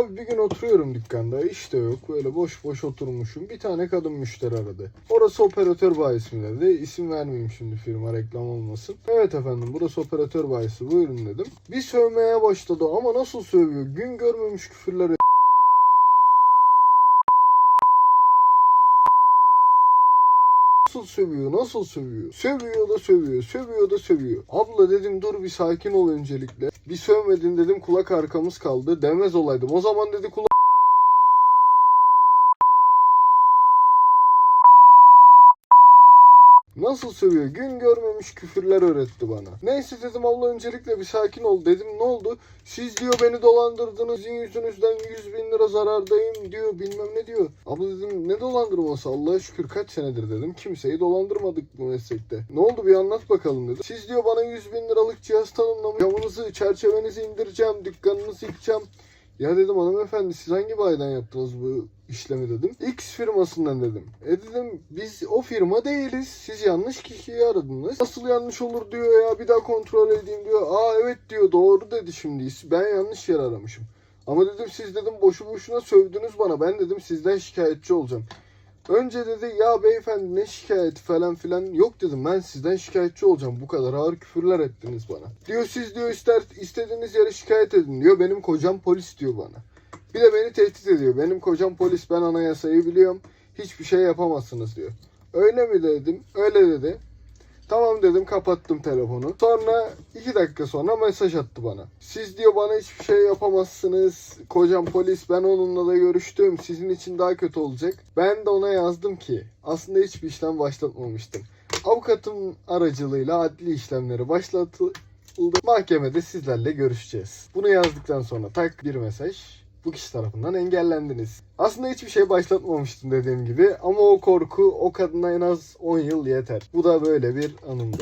Abi bir gün oturuyorum dükkanda işte yok böyle boş boş oturmuşum. Bir tane kadın müşteri aradı. Orası operatör bayisi dedi. İsim vermeyeyim şimdi firma reklam olmasın. Evet efendim burası operatör bayisi buyurun dedim. Bir sövmeye başladı ama nasıl sövüyor? Gün görmemiş küfürler Nasıl sövüyor, nasıl sövüyor? Sövüyor da sövüyor, sövüyor da sövüyor. Abla dedim dur bir sakin ol öncelikle. Bir sövmedin dedim kulak arkamız kaldı. Demez olaydım. O zaman dedi kulak Nasıl sövüyor? Gün görmemiş küfürler öğretti bana. Neyse dedim abla öncelikle bir sakin ol dedim. Ne oldu? Siz diyor beni dolandırdınız. Sizin yüzünüzden 100 bin lira zarardayım diyor. Bilmem ne diyor. Abla dedim ne dolandırması Allah'a şükür kaç senedir dedim. Kimseyi dolandırmadık bu meslekte. Ne oldu bir anlat bakalım dedim. Siz diyor bana 100 bin liralık cihaz tanımlamış. Camınızı çerçevenizi indireceğim. Dükkanınızı yıkacağım. Ya dedim hanımefendi siz hangi bayiden yaptınız bu işlemi dedim. X firmasından dedim. E dedim biz o firma değiliz. Siz yanlış kişiyi aradınız. Nasıl yanlış olur diyor ya bir daha kontrol edeyim diyor. Aa evet diyor doğru dedi şimdi. Ben yanlış yer aramışım. Ama dedim siz dedim boşu boşuna sövdünüz bana. Ben dedim sizden şikayetçi olacağım. Önce dedi ya beyefendi ne şikayeti falan filan yok dedim ben sizden şikayetçi olacağım bu kadar ağır küfürler ettiniz bana. Diyor siz diyor ister istediğiniz yere şikayet edin diyor benim kocam polis diyor bana. Bir de beni tehdit ediyor benim kocam polis ben anayasayı biliyorum hiçbir şey yapamazsınız diyor. Öyle mi dedim öyle dedi. Tamam dedim kapattım telefonu. Sonra iki dakika sonra mesaj attı bana. Siz diyor bana hiçbir şey yapamazsınız. Kocam polis ben onunla da görüştüm. Sizin için daha kötü olacak. Ben de ona yazdım ki aslında hiçbir işlem başlatmamıştım. Avukatım aracılığıyla adli işlemleri başlatıldı. Mahkemede sizlerle görüşeceğiz. Bunu yazdıktan sonra tak bir mesaj. Bu kişi tarafından engellendiniz. Aslında hiçbir şey başlatmamıştım dediğim gibi ama o korku o kadına en az 10 yıl yeter. Bu da böyle bir anımdı.